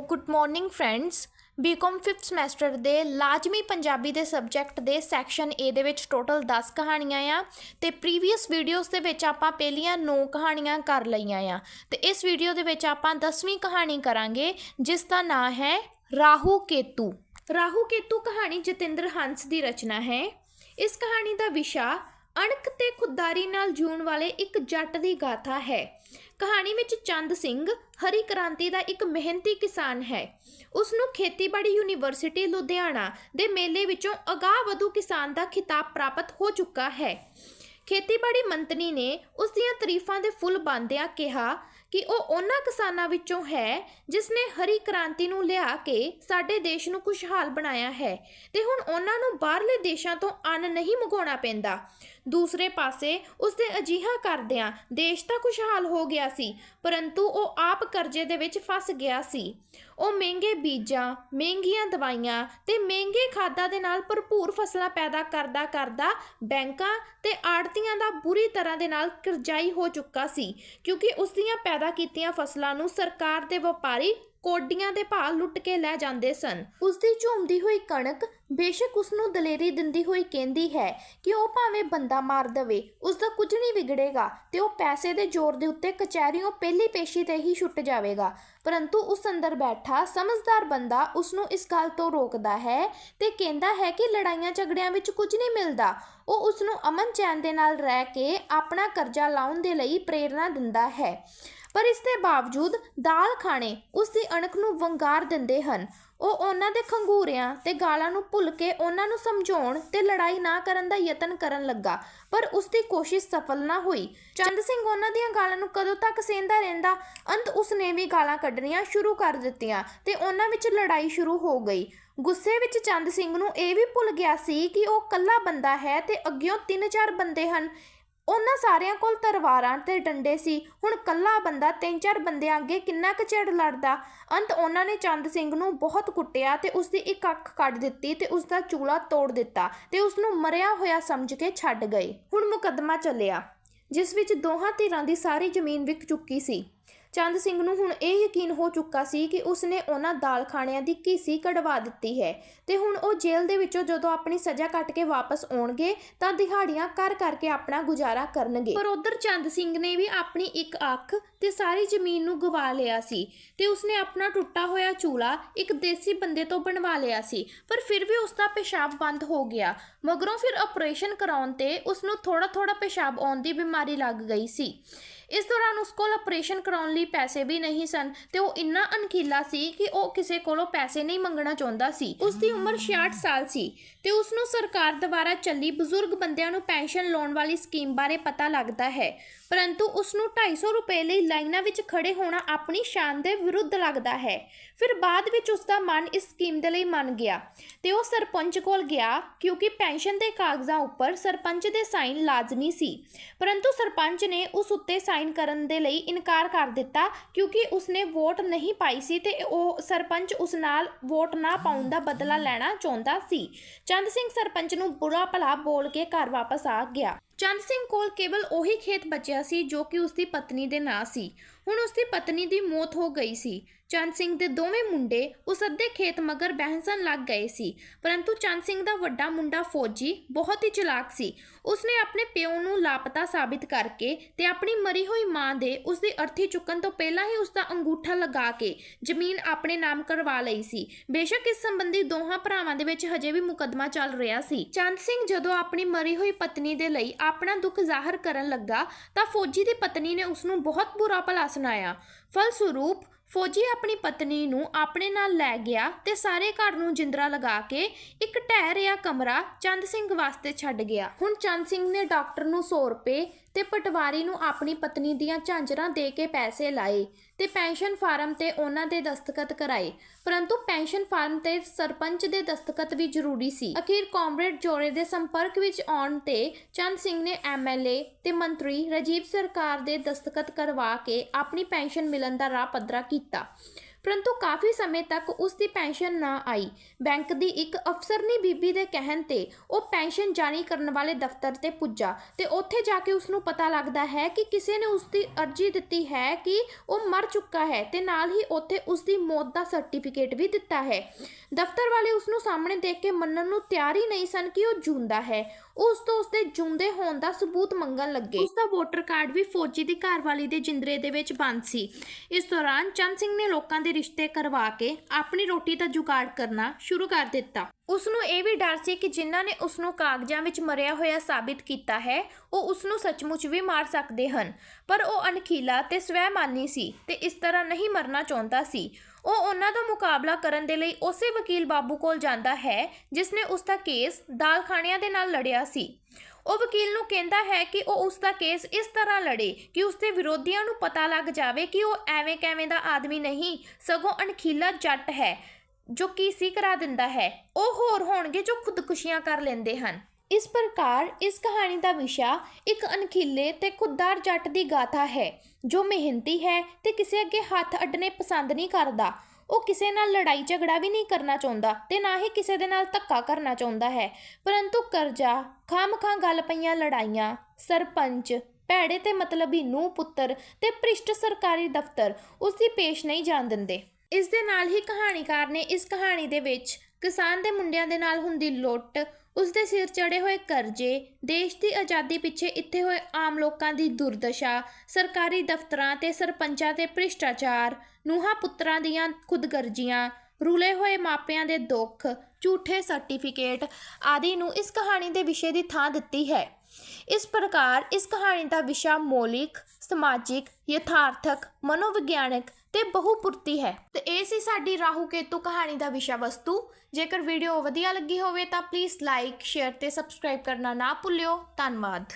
Good morning friends. BCom 5th semester ਦੇ ਲਾਜ਼ਮੀ ਪੰਜਾਬੀ ਦੇ ਸਬਜੈਕਟ ਦੇ ਸੈਕਸ਼ਨ A ਦੇ ਵਿੱਚ ਟੋਟਲ 10 ਕਹਾਣੀਆਂ ਆ ਤੇ ਪ੍ਰੀਵੀਅਸ ਵੀਡੀਓਜ਼ ਦੇ ਵਿੱਚ ਆਪਾਂ ਪਹਿਲੀਆਂ 9 ਕਹਾਣੀਆਂ ਕਰ ਲਈਆਂ ਆ। ਤੇ ਇਸ ਵੀਡੀਓ ਦੇ ਵਿੱਚ ਆਪਾਂ 10ਵੀਂ ਕਹਾਣੀ ਕਰਾਂਗੇ, ਜਿਸ ਦਾ ਨਾਮ ਹੈ ਰਾਹੂ ਕੇਤੂ। ਰਾਹੂ ਕੇਤੂ ਕਹਾਣੀ ਜਤਿੰਦਰ ਹੰਸ ਦੀ ਰਚਨਾ ਹੈ। ਇਸ ਕਹਾਣੀ ਦਾ ਵਿਸ਼ਾ ਅਣਖ ਤੇ ਖੁਦਦਾਰੀ ਨਾਲ ਜੂਣ ਵਾਲੇ ਇੱਕ ਜੱਟ ਦੀ ਗਾਥਾ ਹੈ। ਕਹਾਣੀ ਵਿੱਚ ਚੰਦ ਸਿੰਘ ਹਰੀ ਕ੍ਰਾਂਤੀ ਦਾ ਇੱਕ ਮਿਹਨਤੀ ਕਿਸਾਨ ਹੈ। ਉਸ ਨੂੰ ਖੇਤੀਬਾੜੀ ਯੂਨੀਵਰਸਿਟੀ ਲੁਧਿਆਣਾ ਦੇ ਮੇਲੇ ਵਿੱਚੋਂ ਅਗਾਹ ਵਧੂ ਕਿਸਾਨ ਦਾ ਖਿਤਾਬ ਪ੍ਰਾਪਤ ਹੋ ਚੁੱਕਾ ਹੈ। ਖੇਤੀਬਾੜੀ ਮੰਤਰੀ ਨੇ ਉਸ ਦੀਆਂ ਤਾਰੀਫਾਂ ਦੇ ਫੁੱਲ ਬੰਦਿਆਂ ਕਿਹਾ ਕਿ ਉਹ ਉਹਨਾਂ ਕਿਸਾਨਾਂ ਵਿੱਚੋਂ ਹੈ ਜਿਸ ਨੇ ਹਰੀ ਕ੍ਰਾਂਤੀ ਨੂੰ ਲਿਆ ਕੇ ਸਾਡੇ ਦੇਸ਼ ਨੂੰ ਖੁਸ਼ਹਾਲ ਬਣਾਇਆ ਹੈ ਤੇ ਹੁਣ ਉਹਨਾਂ ਨੂੰ ਬਾਹਰਲੇ ਦੇਸ਼ਾਂ ਤੋਂ ਅੰਨ ਨਹੀਂ ਮੰਗਾਉਣਾ ਪੈਂਦਾ। ਦੂਸਰੇ ਪਾਸੇ ਉਸ ਦੇ ਅਜੀਹਾ ਕਰਦਿਆਂ ਦੇਸ਼ ਤਾਂ ਖੁਸ਼ਹਾਲ ਹੋ ਗਿਆ ਸੀ, ਪਰੰਤੂ ਉਹ ਆਪ ਕਰਜ਼ੇ ਦੇ ਵਿੱਚ ਫਸ ਗਿਆ ਸੀ। ਉਹ ਮਹਿੰਗੇ ਬੀਜਾਂ, ਮਹਿੰਗੀਆਂ ਦਵਾਈਆਂ ਤੇ ਮਹਿੰਗੇ ਖਾਦਾਂ ਦੇ ਨਾਲ ਭਰਪੂਰ ਫਸਲਾਂ ਪੈਦਾ ਕਰਦਾ ਕਰਦਾ ਬੈਂਕਾਂ ਤੇ ਆੜਤੀਆਂ ਦਾ ਬੁਰੀ ਤਰ੍ਹਾਂ ਦੇ ਨਾਲ ਕਰਜ਼ਾਈ ਹੋ ਚੁੱਕਾ ਸੀ, ਕਿਉਂਕਿ ਉਸ ਦੀਆਂ ਪੈਦਾ ਕੀਤੀਆਂ ਫਸਲਾਂ ਨੂੰ ਸਰਕਾਰ ਦੇ ਵਪਾਰੀ ਕੋਡੀਆਂ ਦੇ ਭਾਅ ਲੁੱਟ ਕੇ ਲੈ ਜਾਂਦੇ ਸਨ। ਉਸ ਦੀ ਝੂਮਦੀ ਹੋਈ ਕਣਕ ਬੇਸ਼ੱਕ ਉਸ ਨੂੰ ਦਲੇਰੀ ਦਿੰਦੀ ਹੋਈ ਕਹਿੰਦੀ ਹੈ ਕਿ ਉਹ ਭਾਵੇਂ ਬੰਦਾ ਮਾਰ ਦਵੇ ਉਸ ਦਾ ਕੁਝ ਨਹੀਂ ਵਿਗੜੇਗਾ ਤੇ ਉਹ ਪੈਸੇ ਦੇ ਜ਼ੋਰ ਦੇ ਉੱਤੇ ਕਚਹਿਰੀਓਂ ਪਹਿਲੀ ਪੇਸ਼ੀ ਤੇ ਹੀ ਛੁੱਟ ਜਾਵੇਗਾ। ਪਰੰਤੂ ਉਸ ਅੰਦਰ ਬੈਠਾ ਸਮਝਦਾਰ ਬੰਦਾ ਉਸ ਨੂੰ ਇਸ ਗੱਲ ਤੋਂ ਰੋਕਦਾ ਹੈ ਤੇ ਕਹਿੰਦਾ ਹੈ ਕਿ ਲੜਾਈਆਂ ਝਗੜਿਆਂ ਵਿੱਚ ਕੁਝ ਨਹੀਂ ਮਿਲਦਾ। ਉਹ ਉਸ ਨੂੰ ਅਮਨ ਚੈਨ ਦੇ ਨਾਲ ਰਹਿ ਕੇ ਆਪਣਾ ਕਰਜ਼ਾ ਲਾਉਣ ਦੇ ਲਈ ਪ੍ਰੇਰਣਾ ਦਿੰਦਾ ਹੈ। ਪਰ ਇਸ ਦੇ ਬਾਵਜੂਦ ਦਾਲ ਖਾਣੇ ਉਸ ਦੀ ਅਣਖ ਨੂੰ ਵੰਗਾਰ ਦਿੰਦੇ ਹਨ। ਉਹ ਉਹਨਾਂ ਦੇ ਖੰਗੂਰਿਆਂ ਤੇ ਗਾਲਾਂ ਨੂੰ ਭੁੱਲ ਕੇ ਉਹਨਾਂ ਨੂੰ ਸਮਝਾਉਣ ਤੇ ਲੜਾਈ ਨਾ ਕਰਨ ਦਾ ਯਤਨ ਕਰਨ ਲੱਗਾ, ਪਰ ਉਸ ਦੀ ਕੋਸ਼ਿਸ਼ ਸਫਲ ਨਾ ਹੋਈ। ਚੰਦ ਸਿੰਘ ਉਹਨਾਂ ਦੀਆਂ ਗਾਲਾਂ ਨੂੰ ਕਦੋਂ ਤੱਕ ਸਹਿੰਦਾ ਰਹਿੰਦਾ, ਅੰਤ ਉਸ ਨੇ ਵੀ ਗਾਲਾਂ ਕੱਢਣੀਆਂ ਸ਼ੁਰੂ ਕਰ ਦਿੱਤੀਆਂ ਤੇ ਉਹਨਾਂ ਵਿੱਚ ਲੜਾਈ ਸ਼ੁਰੂ ਹੋ ਗਈ। ਗੁੱਸੇ ਵਿੱਚ ਚੰਦ ਸਿੰਘ ਨੂੰ ਇਹ ਵੀ ਭੁੱਲ ਗਿਆ ਸੀ ਕਿ ਉਹ ਇਕੱਲਾ ਬੰਦਾ ਹੈ ਤੇ ਅੱਗਿਓਂ ਤਿੰਨ ਚਾਰ ਬੰਦੇ ਹਨ। ਉਹਨਾਂ ਸਾਰਿਆਂ ਕੋਲ ਤਲਵਾਰਾਂ ਤੇ ਡੰਡੇ ਸੀ। ਹੁਣ ਕੱਲਾ ਬੰਦਾ, ਤਿੰਨ ਚਾਰ ਬੰਦਿਆਂ ਅੱਗੇ ਕਿੰਨਾ ਕੁ ਚਿਰ ਲੜਦਾ। ਅੰਤ ਉਹਨਾਂ ਨੇ ਚੰਦ ਸਿੰਘ ਨੂੰ ਬਹੁਤ ਕੁੱਟਿਆ ਤੇ ਉਸ ਦੀ ਇੱਕ ਅੱਖ ਕੱਢ ਦਿੱਤੀ ਤੇ ਉਸ ਦਾ ਚੂਲਾ ਤੋੜ ਦਿੱਤਾ ਤੇ ਉਸ ਨੂੰ ਮਰਿਆ ਹੋਇਆ ਸਮਝ ਕੇ ਛੱਡ ਗਏ। ਹੁਣ ਮੁਕੱਦਮਾ ਚੱਲਿਆ, ਜਿਸ ਵਿੱਚ ਦੋਹਾਂ ਧਿਰਾਂ ਦੀ ਸਾਰੀ ਜ਼ਮੀਨ ਵਿਕ ਚੁੱਕੀ ਸੀ। ਚੰਦ ਸਿੰਘ ਨੂੰ ਹੁਣ ਇਹ ਯਕੀਨ ਹੋ ਚੁੱਕਾ ਸੀ ਕਿ ਉਸਨੇ ਉਹਨਾਂ ਦਾਲ ਖਾਣਿਆਂ ਦੀ ਕੀਸੀ ਕਢਵਾ ਦਿੱਤੀ ਹੈ ਤੇ ਹੁਣ ਉਹ ਜੇਲ੍ਹ ਦੇ ਵਿੱਚੋਂ ਜਦੋਂ ਆਪਣੀ ਸਜ਼ਾ ਕੱਟ ਕੇ ਵਾਪਸ ਆਉਣਗੇ ਤਾਂ ਦਿਹਾੜੀਆਂ ਕਰ ਕਰਕੇ ਆਪਣਾ ਗੁਜ਼ਾਰਾ ਕਰਨਗੇ। ਪਰ ਉਧਰ ਚੰਦ ਸਿੰਘ ਨੇ ਵੀ ਆਪਣੀ ਇੱਕ ਅੱਖ ਤੇ ਸਾਰੀ ਜ਼ਮੀਨ ਨੂੰ ਗਵਾ ਲਿਆ ਸੀ ਤੇ ਉਸਨੇ ਆਪਣਾ ਟੁੱਟਾ ਹੋਇਆ ਚੂਲਾ ਇੱਕ ਦੇਸੀ ਬੰਦੇ ਤੋਂ ਬਣਵਾ ਲਿਆ ਸੀ, ਪਰ ਫਿਰ ਵੀ ਉਸ ਦਾ ਪਿਸ਼ਾਬ ਬੰਦ ਹੋ ਗਿਆ। ਮਗਰੋਂ ਫਿਰ ਆਪਰੇਸ਼ਨ ਕਰਾਉਣ ਤੇ ਉਸ ਨੂੰ ਥੋੜਾ ਥੋੜਾ ਪਿਸ਼ਾਬ ਆਉਣ ਦੀ ਬਿਮਾਰੀ ਲੱਗ ਗਈ ਸੀ। ਇਸ ਦੌਰਾਨ ਉਸ ਕੋਲ ਆਪਰੇਸ਼ਨ ਕਰਾਉਣ ਲਈ ਪੈਸੇ ਵੀ ਨਹੀਂ ਸਨ ਤੇ ਉਹ ਇੰਨਾ ਅਣਖੀਲਾ ਸੀ ਕਿ ਉਹ ਕਿਸੇ ਕੋਲੋਂ ਪੈਸੇ ਨਹੀਂ ਮੰਗਣਾ ਚਾਹੁੰਦਾ ਸੀ। ਉਸ ਦੀ ਉਮਰ 66 ਸਾਲ ਸੀ ਤੇ ਉਸ ਨੂੰ ਸਰਕਾਰ ਦੁਆਰਾ ਚੱਲੀ ਬਜ਼ੁਰਗ ਬੰਦਿਆਂ ਨੂੰ ਪੈਨਸ਼ਨ ਲਾਉਣ ਵਾਲੀ ਸਕੀਮ ਬਾਰੇ ਪਤਾ ਲੱਗਦਾ ਹੈ। ਪਰੰਤੂ ਉਸ ਨੂੰ 250 ਰੁਪਏ ਲਈ ਲਾਈਨਾਂ ਵਿੱਚ ਖੜੇ ਹੋਣਾ ਆਪਣੀ ਸ਼ਾਨ ਦੇ ਵਿਰੁੱਧ ਲੱਗਦਾ ਹੈ। ਫਿਰ ਬਾਅਦ ਵਿੱਚ ਉਸ ਦਾ ਮਨ ਇਸ ਸਕੀਮ ਦੇ ਲਈ ਮੰਨ ਗਿਆ ਤੇ ਉਹ ਸਰਪੰਚ ਕੋਲ ਗਿਆ ਕਿਉਂਕਿ ਪੈਨਸ਼ਨ ਦੇ ਕਾਗਜ਼ਾਂ ਉੱਪਰ ਸਰਪੰਚ ਦੇ ਸਾਈਨ ਲਾਜ਼ਮੀ ਸੀ। ਪਰੰਤੂ ਸਰਪੰਚ ਨੇ ਉਸ ਉੱਤੇ ਸਾਈਨ ਕਰਨ ਦੇ ਲਈ ਇਨਕਾਰ ਕਰ ਦਿੱਤਾ ਕਿਉਂਕਿ ਉਸਨੇ ਵੋਟ ਨਹੀਂ ਪਾਈ ਸੀ ਤੇ ਉਹ ਸਰਪੰਚ ਉਸ ਨਾਲ ਵੋਟ ਨਾ ਪਾਉਣ ਦਾ ਬਦਲਾ ਲੈਣਾ ਚਾਹੁੰਦਾ ਸੀ। ਚੰਦ ਸਿੰਘ ਸਰਪੰਚ ਨੂੰ ਬੁਰਾ ਭਲਾ ਬੋਲ ਕੇ ਘਰ ਵਾਪਸ ਆ ਗਿਆ। ਚੰਦ ਸਿੰਘ ਕੋਲ ਕੇਵਲ ਉਹੀ ਖੇਤ ਬਚਿਆ ਸੀ ਜੋ ਕਿ ਉਸ ਦੀ ਪਤਨੀ ਦੇ ਨਾਂ ਸੀ। ਹੁਣ ਉਸ ਦੀ ਪਤਨੀ ਦੀ ਮੌਤ ਹੋ ਗਈ ਸੀ। ਚੰਦ ਸਿੰਘ ਦੇ ਦੋਵੇਂ ਮੁੰਡੇ ਉਸ ਅੱਧੇ ਖੇਤ ਮਗਰ ਬਹਿਸਣ ਲੱਗ ਗਏ ਸੀ। ਪਰੰਤੂ ਚੰਦ ਸਿੰਘ ਦਾ ਵੱਡਾ ਮੁੰਡਾ ਫੌਜੀ ਬਹੁਤ ਹੀ ਚਲਾਕ ਸੀ। ਉਸਨੇ ਆਪਣੇ ਪਿਓ ਨੂੰ ਲਾਪਤਾ ਸਾਬਿਤ ਕਰਕੇ ਤੇ ਆਪਣੀ ਮਰੀ ਹੋਈ ਮਾਂ ਦੇ ਉਸ ਦੀ ਅਰਥੀ ਚੁੱਕਣ ਤੋਂ ਪਹਿਲਾਂ ਹੀ ਉਸ ਦਾ ਅੰਗੂਠਾ ਲਗਾ ਕੇ ਜ਼ਮੀਨ ਆਪਣੇ ਨਾਮ ਕਰਵਾ ਲਈ ਸੀ। ਬੇਸ਼ੱਕ ਇਸ ਸੰਬੰਧੀ ਦੋਹਾਂ ਭਰਾਵਾਂ ਦੇ ਵਿੱਚ ਹਜੇ ਵੀ ਮੁਕੱਦਮਾ ਚੱਲ ਰਿਹਾ ਸੀ। ਚੰਦ ਸਿੰਘ ਜਦੋਂ ਆਪਣੀ ਮਰੀ ਹੋਈ ਪਤਨੀ ਦੇ ਲਈ ਆਪਣਾ ਦੁੱਖ ਜ਼ਾਹਰ ਕਰਨ ਲੱਗਾ ਤਾਂ ਫੌਜੀ ਦੀ ਪਤਨੀ ਨੇ ਉਸ ਨੂੰ ਬਹੁਤ ਬੁਰਾ ਭਲਾ ਸੁਣਾਇਆ। ਫਲਸਰੂਪ, ਫੌਜੀ ਆਪਣੀ ਪਤਨੀ ਨੂੰ ਆਪਣੇ ਨਾਲ ਲੈ ਗਿਆ ਤੇ ਸਾਰੇ ਘਰ ਨੂੰ ਜਿੰਦਰਾ ਲਗਾ ਕੇ ਇੱਕ ਢਹਿ ਰਿਹਾ ਕਮਰਾ ਚੰਦ ਸਿੰਘ ਵਾਸਤੇ ਛੱਡ ਗਿਆ। ਹੁਣ ਚੰਦ ਸਿੰਘ ਨੇ ਡਾਕਟਰ ਨੂੰ 100 ਰੁਪਏ ਤੇ ਪਟਵਾਰੀ ਨੂੰ ਆਪਣੀ ਪਤਨੀ ਦੀਆਂ ਝਾਂਜਰਾਂ ਦੇ ਕੇ ਪੈਸੇ ਲਾਏ ਤੇ ਪੈਨਸ਼ਨ ਫਾਰਮ ਤੇ ਉਹਨਾਂ ਦੇ ਦਸਤਖਤ ਕਰਾਏ। ਪਰੰਤੂ ਪੈਨਸ਼ਨ ਫਾਰਮ ਤੇ ਸਰਪੰਚ ਦੇ ਦਸਤਖਤ ਵੀ ਜ਼ਰੂਰੀ ਸੀ। ਅਖੀਰ ਕਾਮਰੇਡ ਜੋੜੇ ਦੇ ਸੰਪਰਕ ਵਿੱਚ ਆਉਣ ਤੇ ਚੰਦ ਸਿੰਘ ਨੇ ਐਮਐਲਏ ਤੇ ਮੰਤਰੀ ਰਾਜੀਵ ਸਰਕਾਰ ਦੇ ਦਸਤਖਤ ਕਰਵਾ ਕੇ ਆਪਣੀ ਪੈਨਸ਼ਨ ਮਿਲਣ ਦਾ ਰਾਹ ਪੱਧਰਾ ਕੀਤਾ। ਪਰੰਤੂ ਕਾਫੀ ਸਮੇਂ ਤੱਕ ਉਸ ਦੀ ਪੈਨਸ਼ਨ ਨਾ ਆਈ। ਬੈਂਕ ਦੀ ਇੱਕ ਅਫਸਰਨੀ ਬੀਬੀ ਦੇ ਕਹਿਣ ਤੇ ਉਹ ਪੈਨਸ਼ਨ ਜਾਰੀ ਕਰਨ ਵਾਲੇ ਦਫ਼ਤਰ ਤੇ ਪੁੱਜਾ ਤੇ ਉੱਥੇ ਜਾ ਕੇ ਉਸ ਨੂੰ ਪਤਾ ਲੱਗਦਾ ਹੈ ਕਿ ਕਿਸੇ ਨੇ ਉਸ ਦੀ ਅਰਜ਼ੀ ਦਿੱਤੀ ਹੈ ਕਿ ਉਹ ਮਰ ਚੁੱਕਾ ਹੈ ਤੇ ਨਾਲ ਹੀ ਉੱਥੇ ਉਸ ਦੀ ਮੌਤ ਦਾ ਸਰਟੀਫਿਕੇਟ ਵੀ ਦਿੱਤਾ ਹੈ। ਦਫ਼ਤਰ ਵਾਲੇ ਉਸ ਨੂੰ ਸਾਹਮਣੇ ਦੇਖ ਕੇ ਮੰਨਣ ਨੂੰ ਤਿਆਰ ਹੀ ਨਹੀਂ ਸਨ ਕਿ ਉਹ ਜਿਉਂਦਾ ਹੈ। ਉਸ ਤੋਂ ਉਸਦੇ ਜਿਉਂਦੇ ਹੋਣ ਦਾ ਸਬੂਤ ਮੰਗਣ ਲੱਗੇ। ਉਸ ਦਾ ਵੋਟਰ ਕਾਰਡ ਵੀ ਫੌਜੀ ਦੀ ਘਰਵਾਲੀ ਦੇ ਜਿੰਦਰੇ ਦੇ ਵਿੱਚ ਬੰਦ ਸੀ। ਇਸ ਦੌਰਾਨ ਚੰਦ ਸਿੰਘ ਨੇ ਲੋਕਾਂ ਦੇ ਰਿਸ਼ਤੇ ਕਰਵਾ ਕੇ ਆਪਣੀ ਰੋਟੀ ਦਾ ਜੁਗਾੜ ਕਰਨਾ ਸ਼ੁਰੂ ਕਰ ਦਿੱਤਾ। ਉਸ ਨੂੰ ਇਹ ਵੀ ਡਰ ਸੀ ਕਿ ਜਿਨ੍ਹਾਂ ਨੇ ਉਸ ਨੂੰ ਕਾਗਜ਼ਾਂ ਵਿੱਚ ਮਰਿਆ ਹੋਇਆ ਸਾਬਿਤ ਕੀਤਾ ਹੈ ਉਹ ਉਸ ਨੂੰ ਸੱਚਮੁੱਚ ਵੀ ਮਾਰ ਸਕਦੇ ਹਨ। ਪਰ ਉਹ ਅਣਖੀਲਾ ਤੇ ਸਵੈਮਾਨੀ ਸੀ ਤੇ ਇਸ ਤਰ੍ਹਾਂ ਨਹੀਂ ਮਰਨਾ ਚਾਹੁੰਦਾ ਸੀ। ਉਹ ਉਹਨਾਂ ਦਾ ਮੁਕਾਬਲਾ ਕਰਨ ਦੇ ਲਈ ਉਸੇ ਵਕੀਲ ਬਾਬੂ ਕੋਲ ਜਾਂਦਾ ਹੈ ਜਿਸ ਨੇ ਉਸ ਦਾ ਕੇਸ ਦਾਲ ਖਾਣਿਆਂ ਦੇ ਨਾਲ ਲੜਿਆ ਸੀ। ਉਹ ਵਕੀਲ ਨੂੰ ਕਹਿੰਦਾ ਹੈ ਕਿ ਉਹ ਉਸ ਦਾ ਕੇਸ ਇਸ ਤਰ੍ਹਾਂ ਲੜੇ ਕਿ ਉਸ ਦੇ ਵਿਰੋਧੀਆਂ ਨੂੰ ਪਤਾ ਲੱਗ ਜਾਵੇ ਕਿ ਉਹ ਐਵੇਂ ਕਿਵੇਂ ਦਾ ਆਦਮੀ ਨਹੀਂ, ਸਗੋਂ ਅਣਖੀਲਾ ਜੱਟ ਹੈ, ਜੋ ਕੀ ਸੀ ਕਰਾ ਦਿੰਦਾ ਹੈ। ਉਹ ਹੋਰ ਹੋਣਗੇ ਜੋ ਖੁਦਕੁਸ਼ੀਆਂ ਕਰ ਲੈਂਦੇ ਹਨ। ਇਸ ਪ੍ਰਕਾਰ ਇਸ ਕਹਾਣੀ ਦਾ ਵਿਸ਼ਾ ਇੱਕ ਅਣਖੀਲੇ ਤੇ ਖੁੱਦਾਰ ਜੱਟ ਦੀ ਗਾਥਾ ਹੈ, ਜੋ ਮਿਹਨਤੀ ਹੈ ਤੇ ਕਿਸੇ ਅੱਗੇ ਹੱਥ ਅੱਡਣੇ ਪਸੰਦ ਨਹੀਂ ਕਰਦਾ। ਉਹ ਕਿਸੇ ਨਾਲ ਲੜਾਈ ਝਗੜਾ ਵੀ ਨਹੀਂ ਕਰਨਾ ਚਾਹੁੰਦਾ ਤੇ ਨਾ ਹੀ ਕਿਸੇ ਦੇ ਨਾਲ ਧੱਕਾ ਕਰਨਾ ਚਾਹੁੰਦਾ ਹੈ। ਪਰੰਤੂ ਕਰਜ਼ਾ ਖਾਮਖਾਂ ਗੱਲ ਪਈਆਂ ਲੜਾਈਆਂ, ਸਰਪੰਚ, ਭੈੜੇ ਤੇ ਮਤਲਬੀ ਨੂੰ ਪੁੱਤਰ ਤੇ ਭ੍ਰਿਸ਼ਟ ਸਰਕਾਰੀ ਦਫ਼ਤਰ ਉਸ ਦੀ ਪੇਸ਼ ਨਹੀਂ ਜਾਣ ਦਿੰਦੇ। ਇਸ ਦੇ ਨਾਲ ਹੀ ਕਹਾਣੀਕਾਰ ਨੇ ਇਸ ਕਹਾਣੀ ਦੇ ਵਿੱਚ ਕਿਸਾਨ ਦੇ ਮੁੰਡਿਆਂ ਦੇ ਨਾਲ ਹੁੰਦੀ ਲੁੱਟ ਉਸ ਦੇ ਸਿਰ ਚੜੇ ਹੋਏ ਕਰਜ਼ੇ, ਦੇਸ਼ ਦੀ ਆਜ਼ਾਦੀ ਪਿੱਛੇ ਇੱਥੇ ਹੋਏ ਆਮ ਲੋਕਾਂ ਦੀ ਦੁਰਦਸ਼ਾ, ਸਰਕਾਰੀ ਦਫ਼ਤਰਾਂ ਤੇ ਸਰਪੰਚਾਂ ਤੇ ਭ੍ਰਿਸ਼ਟਾਚਾਰ, ਨੂੰਹਾਂ ਪੁੱਤਰਾਂ ਦੀਆਂ ਖੁਦਗਰਜ਼ੀਆਂ, ਰੁਲੇ ਹੋਏ ਮਾਪਿਆਂ ਦੇ ਦੁੱਖ, ਝੂਠੇ ਸਰਟੀਫਿਕੇਟ ਆਦਿ ਨੂੰ ਇਸ ਕਹਾਣੀ ਦੇ ਵਿਸ਼ੇ ਦੀ ਥਾਂ ਦਿੱਤੀ ਹੈ। ਇਸ ਪ੍ਰਕਾਰ ਇਸ ਕਹਾਣੀ ਦਾ ਵਿਸ਼ਾ ਮੌਲਿਕ, ਸਮਾਜਿਕ, ਯਥਾਰਥਕ, ਮਨੋਵਿਗਿਆਨਕ ਤੇ ਬਹੁਪੁਰਤੀ ਹੈ। ਤੇ ਇਹ ਸੀ ਸਾਡੀ ਰਾਹੂ ਕੇਤੂ ਕਹਾਣੀ ਦਾ ਵਿਸ਼ਾ ਵਸਤੂ। ਜੇਕਰ ਵੀਡੀਓ ਵਧੀਆ ਲੱਗੀ ਹੋਵੇ ਤਾਂ ਪਲੀਜ਼ ਲਾਈਕ ਸ਼ੇਅਰ ਤੇ ਸਬਸਕ੍ਰਾਈਬ ਕਰਨਾ ਨਾ ਭੁੱਲਿਓ। ਧੰਨਵਾਦ।